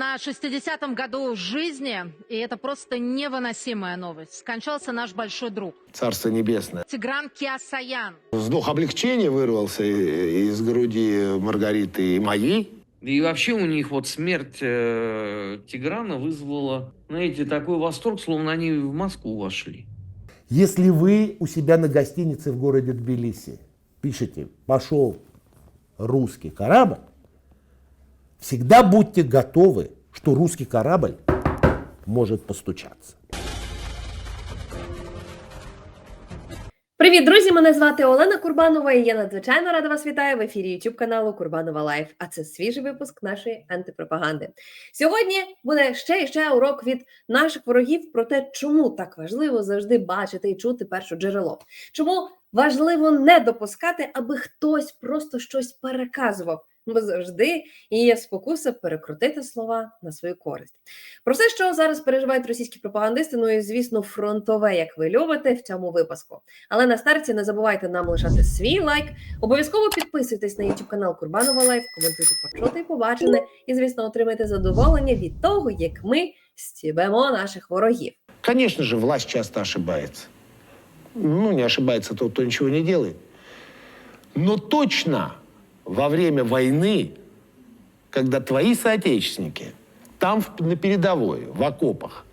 на 60-м году жизни, и это просто невыносимая новость. Скончался наш большой друг Царство небесное. Тигран Киасаян. Вздох облегчения вырвался из груди Маргариты и моей. И вообще у них вот смерть э, Тиграна вызвала, знаете, такой восторг, словно они в Москву вошли. Если вы у себя на гостинице в городе Тбилиси пишете «пошел русский корабль», всегда будьте готовы, что русский корабль может постучаться. Привіт, друзі! Мене звати Олена Курбанова, і я надзвичайно рада вас вітаю в ефірі YouTube каналу Курбанова Лайф. А це свіжий випуск нашої антипропаганди. Сьогодні буде ще і ще урок від наших ворогів про те, чому так важливо завжди бачити і чути перше джерело. Чому важливо не допускати, аби хтось просто щось переказував. Бо завжди є спокуса перекрутити слова на свою користь. Про все, що зараз переживають російські пропагандисти, ну і звісно, фронтове, як ви любите в цьому випуску. Але на старті не забувайте нам лишати свій лайк. Обов'язково підписуйтесь на YouTube канал Курбанова Лайф, коментуйте почуте і побачене, і звісно, отримайте задоволення від того, як ми стібемо наших ворогів. Конечно же, власть часто ошибается. Ну, не ошибается тот, кто ничего не делает. Но точно во время войны, когда твои соотечественники там на передовой, в окопах,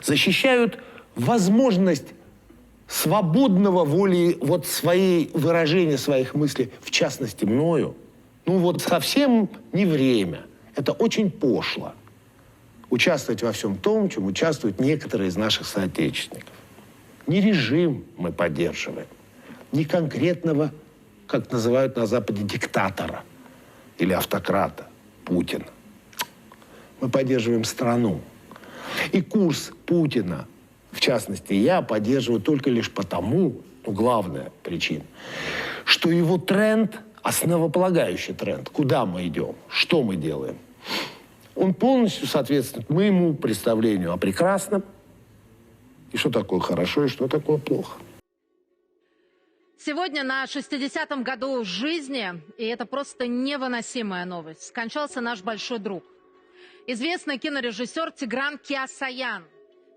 защищают возможность свободного воли, вот своей выражения своих мыслей, в частности, мною, ну вот совсем не время. Это очень пошло участвовать во всем том, чем участвуют некоторые из наших соотечественников. Не режим мы поддерживаем, не конкретного, как называют на Западе, диктатора или автократа Путина. Мы поддерживаем страну. И курс Путина, в частности, я поддерживаю только лишь потому, ну, главная причина, что его тренд, основополагающий тренд, куда мы идем, что мы делаем, он полностью соответствует моему представлению о прекрасном, и что такое хорошо, и что такое плохо. Сегодня на 60-м году жизни, и это просто невыносимая новость, скончался наш большой друг. Известный кинорежиссер Тигран Киасаян.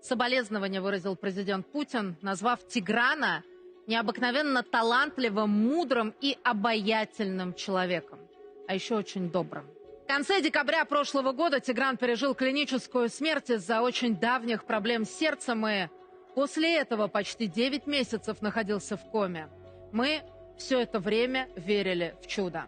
Соболезнования выразил президент Путин, назвав Тиграна необыкновенно талантливым, мудрым и обаятельным человеком. А еще очень добрым. В конце декабря прошлого года Тигран пережил клиническую смерть из-за очень давних проблем с сердцем и после этого почти 9 месяцев находился в коме. Мы все это время верили в чудо.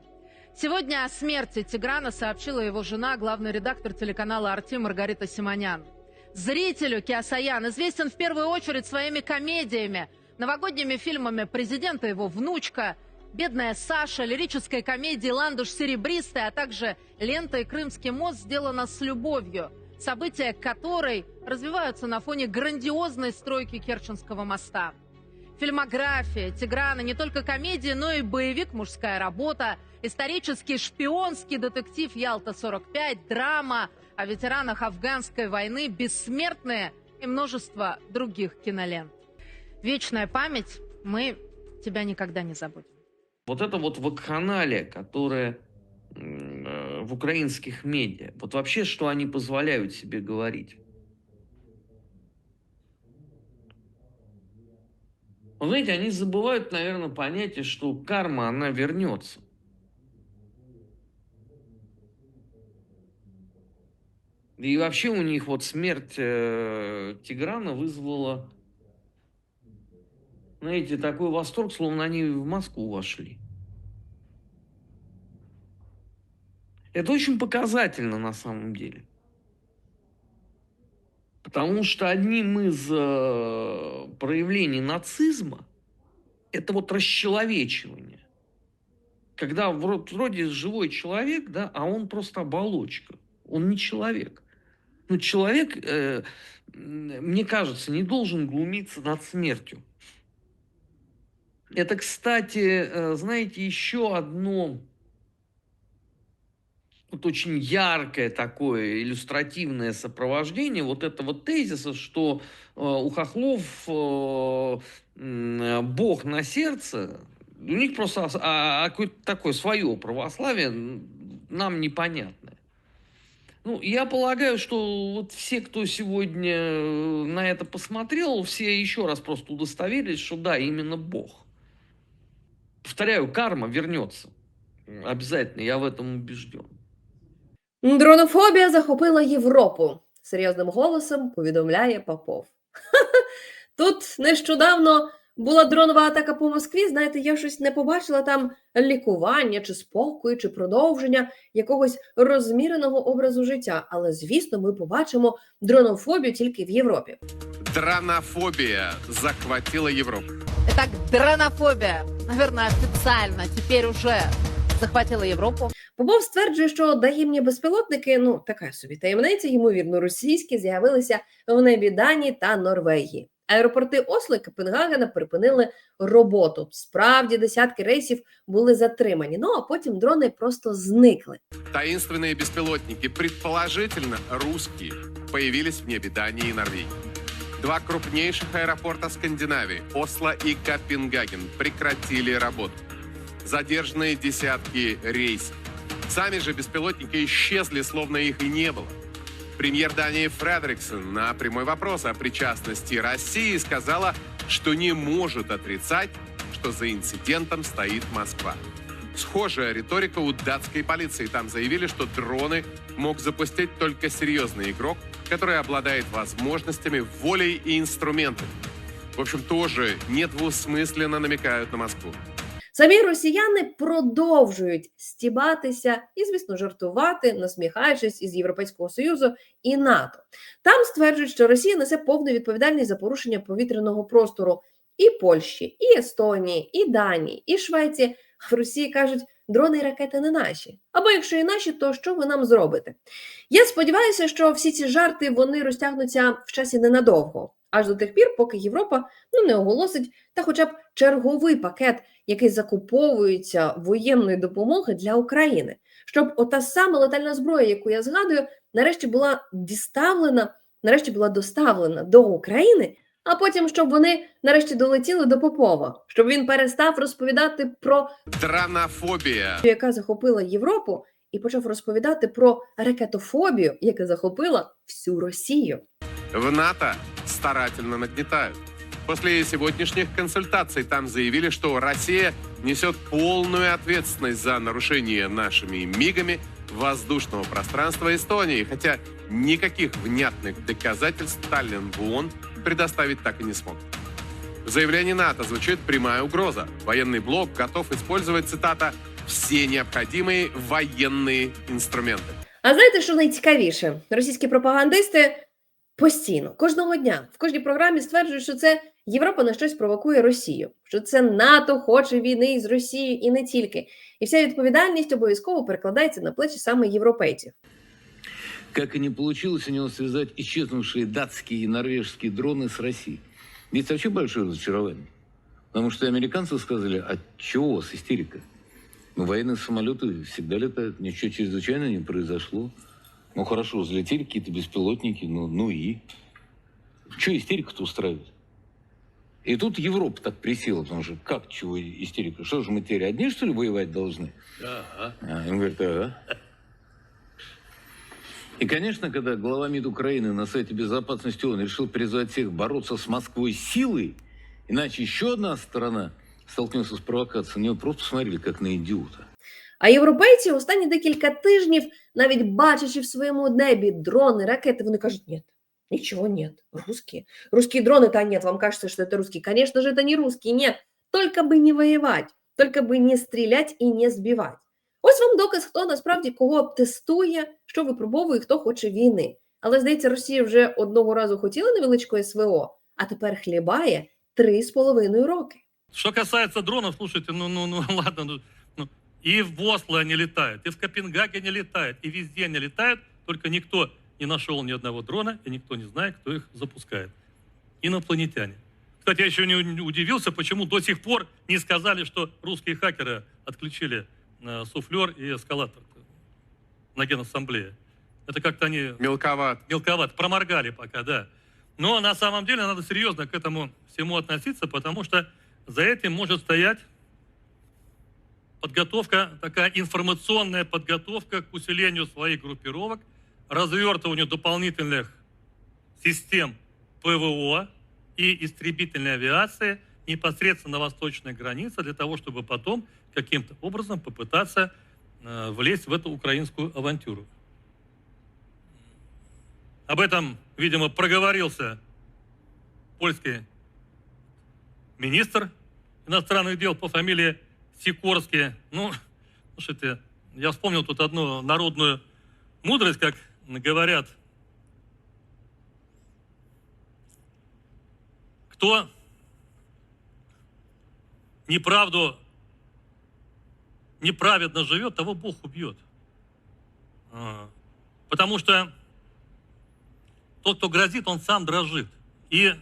Сегодня о смерти Тиграна сообщила его жена, главный редактор телеканала «Арти» Маргарита Симонян. Зрителю Киасаян известен в первую очередь своими комедиями, новогодними фильмами президента его внучка, «Бедная Саша», лирической комедии «Ландыш серебристый», а также лентой «Крымский мост» сделана с любовью, события которой развиваются на фоне грандиозной стройки Керченского моста. Фильмография Тиграна не только комедия, но и боевик «Мужская работа», исторический шпионский детектив «Ялта-45», драма о ветеранах афганской войны, бессмертные и множество других кинолент. Вечная память, мы тебя никогда не забудем. Вот это вот вакханалия, которая э, в украинских медиа, вот вообще, что они позволяют себе говорить. Вы знаете, они забывают, наверное, понятие, что карма, она вернется. И вообще у них вот смерть э, Тиграна вызвала, знаете, такой восторг, словно они в Москву вошли. Это очень показательно на самом деле. Потому что одним из э, проявлений нацизма это вот расчеловечивание. Когда вро- вроде живой человек, да, а он просто оболочка. Он не человек. Ну, человек, э, мне кажется, не должен глумиться над смертью. Это, кстати, э, знаете, еще одно вот очень яркое такое иллюстративное сопровождение вот этого тезиса, что э, у хохлов э, Бог на сердце, у них просто ос- а- а какое-то такое свое православие нам непонятное. Ну, я полагаю, что вот все, кто сегодня э, на это посмотрел, все еще раз просто удостоверились, что да, именно Бог. Повторяю, карма вернется. Обязательно, я в этом убежден. Дронофобія захопила Європу. Серйозним голосом повідомляє Попов. Тут нещодавно була дронова атака по Москві. Знаєте, я щось не побачила там лікування чи спокою, чи продовження якогось розміреного образу життя. Але звісно, ми побачимо дронофобію тільки в Європі. Дронофобия захватила Европу. Итак, дронофобия, наверное, официально теперь уже захватила Европу. Попов стверджує, що даємні безпілотники, ну така собі таємниця, ймовірно, російські з'явилися в небі Данії та Норвегії. Аеропорти Осло і Копенгагена припинили роботу. Справді десятки рейсів були затримані. Ну а потім дрони просто зникли. Таинственные беспилотники, предположительно русские, появились в небе Дании и Норвегии. Два крупнейших аэропорта Скандинавии, Осло и Копенгаген, прекратили работу. Задержаны десятки рейсов. Сами же беспилотники исчезли, словно их и не было. Премьер Дании Фредериксон на прямой вопрос о причастности России сказала, что не может отрицать, что за инцидентом стоит Москва. Схожая риторика у датской полиции. Там заявили, что дроны мог запустить только серьезный игрок, который обладает возможностями, волей и инструментами. В общем, тоже недвусмысленно намекают на Москву. Самі росіяни продовжують стібатися і, звісно, жартувати, насміхаючись із Європейського союзу і НАТО. Там стверджують, що Росія несе повну відповідальність за порушення повітряного простору і Польщі, і Естонії, і Данії, і Швеції. В Росії кажуть, дрони і ракети не наші. Або якщо і наші, то що ви нам зробите? Я сподіваюся, що всі ці жарти вони розтягнуться в часі ненадовго, аж до тих пір, поки Європа ну не оголосить та, хоча б черговий пакет, який закуповується воєнної допомоги для України, щоб ота сама летальна зброя, яку я згадую, нарешті була діставлена, нарешті була доставлена до України. А потім, щоб вони нарешті долетіли до Попова, щоб він перестав розповідати про Дронофобия. яка захопила Європу, і почав розповідати про ракетофобію, яка захопила всю Росію. В НАТО старательно нагнетают. После сегодняшних консультаций там заявили, что Россия несет полную ответственность за нарушение нашими МИГами воздушного пространства Эстонии, хотя никаких внятных доказательств Сталин в ООН предоставить так и не смог. В заявлении НАТО звучит прямая угроза. Военный блок готов использовать, цитата, «все необходимые военные инструменты». А знаєте, що найцікавіше? Російські пропагандисти постійно, кожного дня, в кожній програмі стверджують, що це Європа на щось провокує Росію, що це НАТО хоче війни з Росією і не тільки. І вся відповідальність обов'язково перекладається на плечі саме європейців. как и не получилось у него связать исчезнувшие датские и норвежские дроны с Россией. Здесь вообще большое разочарование. Потому что американцы сказали, а чего у вас истерика? Ну, военные самолеты всегда летают, ничего чрезвычайного не произошло. Ну, хорошо, взлетели какие-то беспилотники, ну, ну и? Что истерика-то устраивает? И тут Европа так присела, потому что как чего истерика? Что же мы теперь одни, что ли, воевать должны? А, он говорит, ага. И, конечно, когда глава МИД Украины на сайте безопасности ООН решил призвать всех бороться с Москвой силой, иначе еще одна сторона столкнется с провокацией, на него просто посмотрели как на идиота. А європейці останні декілька тижнів, навіть бачачи в своєму небі дрони, ракети, вони кажуть, ні, нічого нет, русские. Русские дроны, да нет, вам кажется, что это русские. Конечно же, это не русские, нет. Только бы не воевать, только бы не стрілять і не збивати. Ось вам доказ, хто насправді кого тестує, що випробовує, хто хоче війни. Але здається, Росія вже одного разу хотіла невеличкої СВО, а тепер хлібає три з половиною роки. Что касается дронов, слушайте, ну, ну, ну, ладно, ну, ну, и в Осло они летают, и в Копенгагене летают, и везде они летают, только никто Не нашел ни одного дрона, и никто не знает, кто их запускает. Инопланетяне. Кстати, я еще не удивился, почему до сих пор не сказали, что русские хакеры отключили э, суфлер и эскалатор на Генассамблее. Это как-то они Мелковат. мелковато, проморгали пока, да. Но на самом деле надо серьезно к этому всему относиться, потому что за этим может стоять подготовка, такая информационная подготовка к усилению своих группировок развертыванию дополнительных систем ПВО и истребительной авиации непосредственно на восточной границе для того, чтобы потом каким-то образом попытаться э, влезть в эту украинскую авантюру. Об этом, видимо, проговорился польский министр иностранных дел по фамилии Сикорский. Ну, слушайте, я вспомнил тут одну народную мудрость, как говорят, кто неправду неправедно живет, того Бог убьет. А, Потому что тот, кто грозит, он сам дрожит. И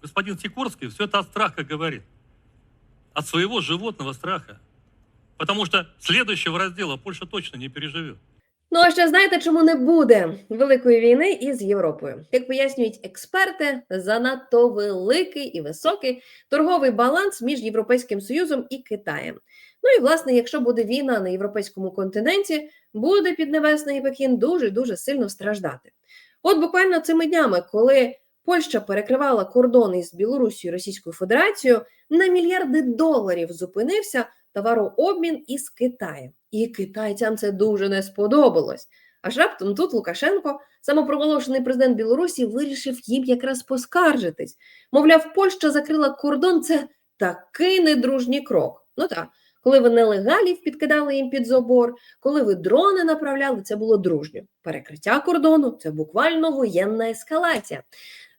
господин Сикорский все это от страха говорит. От своего животного страха. Потому что следующего раздела Польша точно не переживет. Ну а ще знаєте, чому не буде великої війни із Європою? Як пояснюють експерти, занадто великий і високий торговий баланс між Європейським Союзом і Китаєм. Ну і власне, якщо буде війна на європейському континенті, буде Піднебесний Пекін дуже дуже сильно страждати. От буквально цими днями, коли Польща перекривала кордони з Білорусією Російською Федерацією, на мільярди доларів зупинився товарообмін із Китаєм. І китайцям це дуже не сподобалось. Аж раптом тут Лукашенко, самопроголошений президент Білорусі, вирішив їм якраз поскаржитись. Мовляв, Польща закрила кордон це такий недружній крок. Ну так, коли ви нелегалів підкидали їм під забор, коли ви дрони направляли, це було дружньо. Перекриття кордону це буквально воєнна ескалація.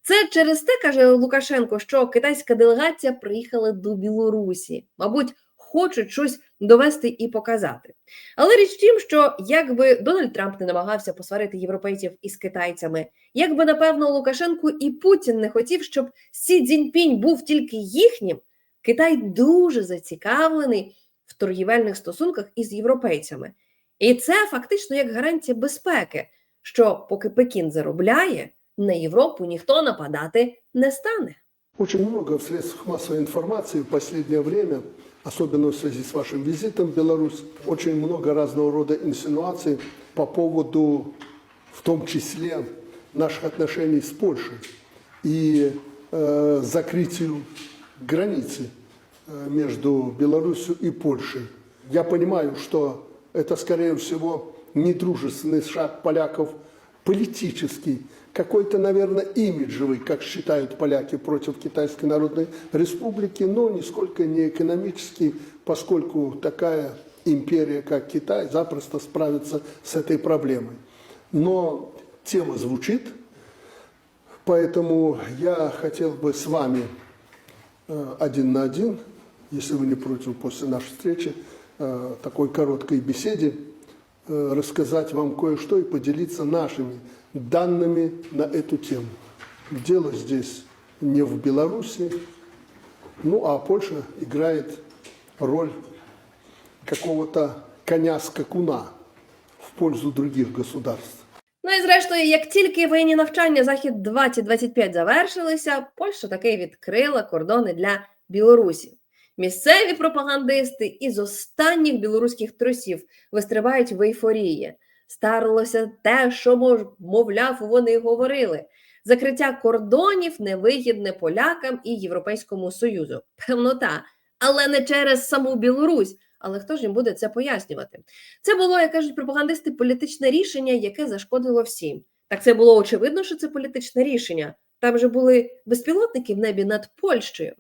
Це через те, каже Лукашенко, що китайська делегація приїхала до Білорусі. Мабуть, хочуть щось довести і показати. Але річ в тім, що якби Дональд Трамп не намагався посварити європейців із китайцями, якби напевно Лукашенко і Путін не хотів, щоб Сі Цзіньпінь був тільки їхнім, Китай дуже зацікавлений в торгівельних стосунках із європейцями. І це фактично як гарантія безпеки, що поки Пекін заробляє, на Європу ніхто нападати не стане. Очень много в средствах массовой информации в последнее время, особенно в связи с вашим визитом в Беларусь, очень много разного рода инсинуаций по поводу, в том числе, наших отношений с Польшей и э, закрытию границы э, между Беларусью и Польшей. Я понимаю, что это, скорее всего, недружественный шаг поляков политический, какой-то, наверное, имиджевый, как считают поляки, против Китайской Народной Республики, но нисколько не экономический, поскольку такая империя, как Китай, запросто справится с этой проблемой. Но тема звучит, поэтому я хотел бы с вами э, один на один, если вы не против после нашей встречи, э, такой короткой беседе, рассказать вам кое-что и поделиться нашими данными на эту тему. Дело здесь не в Беларуси, ну а Польша играет роль какого-то коня-скакуна в пользу других государств. Ну і зрештою, як тільки воєнні навчання Захід 2025 завершилися, Польща таки відкрила кордони для Білорусі. Місцеві пропагандисти із останніх білоруських трусів вистрибають в ейфорії. Старлося те, що мовляв, вони говорили. Закриття кордонів невигідне полякам і Європейському Союзу. Певно, та, але не через саму Білорусь. Але хто ж їм буде це пояснювати? Це було, як кажуть пропагандисти, політичне рішення, яке зашкодило всім. Так це було очевидно, що це політичне рішення. Там же були безпілотники в небі над Польщею.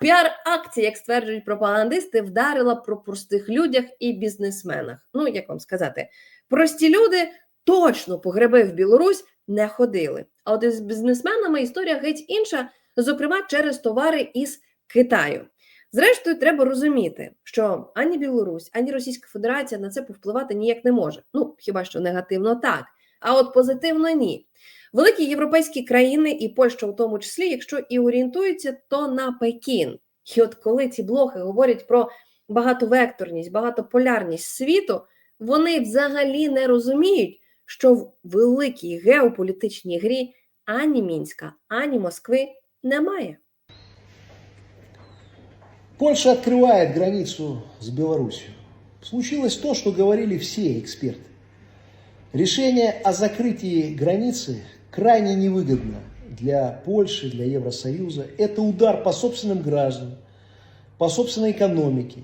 Піар-акція, як стверджують пропагандисти, вдарила про простих людях і бізнесменах. Ну, як вам сказати, прості люди точно по гриби в Білорусь не ходили. А от із бізнесменами історія геть інша, зокрема через товари із Китаю. Зрештою, треба розуміти, що ані Білорусь, ані Російська Федерація на це повпливати ніяк не може. Ну, хіба що негативно так, а от позитивно ні. Великі європейські країни, і Польща в тому числі, якщо і орієнтуються, то на Пекін. І от коли ці блохи говорять про багатовекторність, багатополярність світу, вони взагалі не розуміють, що в великій геополітичній грі ані Мінська, ані Москви немає. Польша открывает границу с Беларусью. Случилось то, что говорили все эксперты. Решение о закрытии границы крайне невыгодно для Польши, для Евросоюза. Это удар по собственным гражданам, по собственной экономике,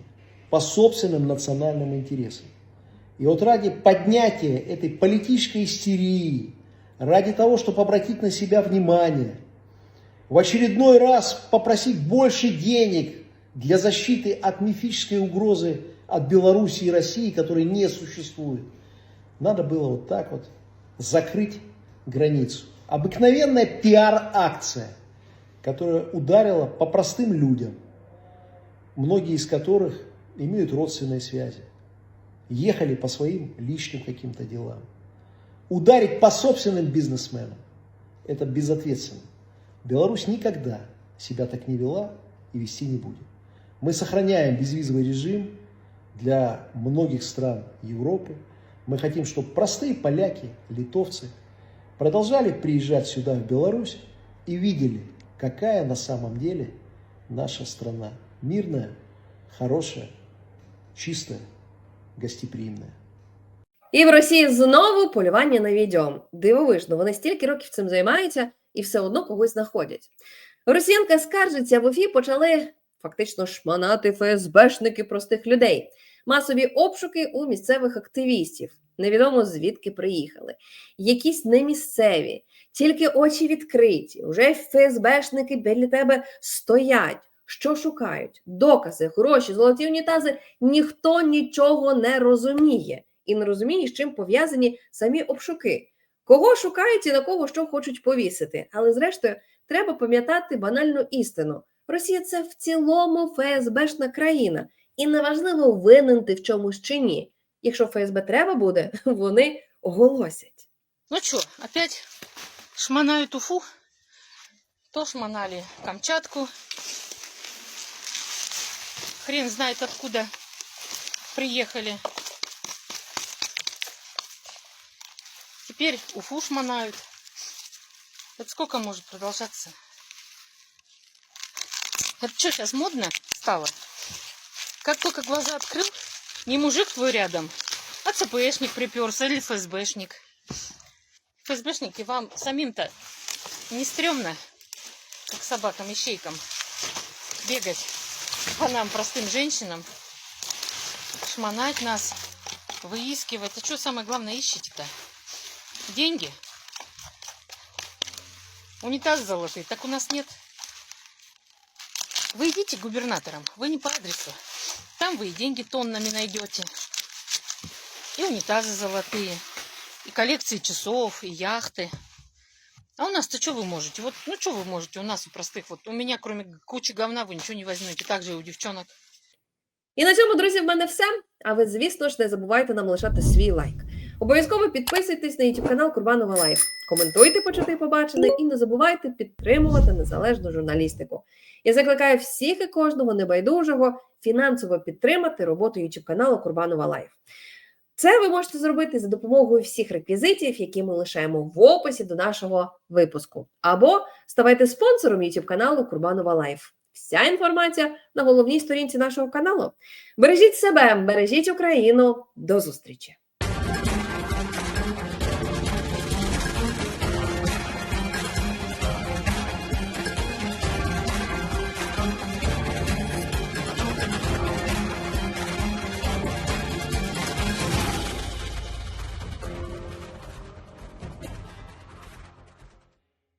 по собственным национальным интересам. И вот ради поднятия этой политической истерии, ради того, чтобы обратить на себя внимание, в очередной раз попросить больше денег для защиты от мифической угрозы от Белоруссии и России, которой не существует, надо было вот так вот закрыть границу. Обыкновенная пиар-акция, которая ударила по простым людям, многие из которых имеют родственные связи, ехали по своим личным каким-то делам. Ударить по собственным бизнесменам – это безответственно. Беларусь никогда себя так не вела и вести не будет. Мы сохраняем безвизовый режим для многих стран Европы. Мы хотим, чтобы простые поляки, литовцы продолжали приезжать сюда, в Беларусь, и видели, какая на самом деле наша страна. Мирная, хорошая, чистая, гостеприимная. І в Росії знову полювання на відьом. Дивовижно, вони стільки років цим займаються і все одно когось знаходять. Росіянка скаржиться, в УФІ почали фактично шманати ФСБшники простих людей. Масові обшуки у місцевих активістів. Невідомо звідки приїхали. Якісь немісцеві, тільки очі відкриті. Уже ФСБшники біля тебе стоять. Що шукають? Докази, гроші, золоті унітази. Ніхто нічого не розуміє і не розуміє, з чим пов'язані самі обшуки. Кого шукають і на кого що хочуть повісити. Але зрештою, треба пам'ятати банальну істину: Росія це в цілому ФСБшна країна, і неважливо, винен ти в чомусь чи ні Якщо ФСБ треба буде, вони оголосять. Ну что, опять шмонают Уфу? То шмонали Камчатку. Хрен знает откуда приехали. Теперь Уфу шмонают. Это сколько может продолжаться? Это что, сейчас модно стало? Как только глаза открыл, не мужик твой рядом, а ЦПшник приперся или ФСБшник. ФСБшники, вам самим-то не стрёмно, как собакам-ищейкам, бегать по нам, простым женщинам, шмонать нас, выискивать. А что самое главное ищете-то? Деньги? Унитаз золотые, так у нас нет. Вы идите к губернаторам, вы не по адресу. Там вы и деньги тоннами найдете. И унитазы золотые. И коллекции часов, и яхты. А у нас-то что вы можете? Вот, ну что вы можете у нас, у простых? Вот у меня, кроме кучи говна, вы ничего не возьмете. Так же и у девчонок. І на цьому, друзі, в мене все. А ви, звісно ж, не забувайте нам лишати свій лайк. Обов'язково підписуйтесь на YouTube канал Курбанова Лайф. Коментуйте, почути побачене, і не забувайте підтримувати незалежну журналістику. Я закликаю всіх і кожного небайдужого фінансово підтримати роботу YouTube каналу Курбанова Лайф. Це ви можете зробити за допомогою всіх реквізитів, які ми лишаємо в описі до нашого випуску. Або ставайте спонсором YouTube каналу Курбанова Лайф. Вся інформація на головній сторінці нашого каналу. Бережіть себе, бережіть Україну. До зустрічі!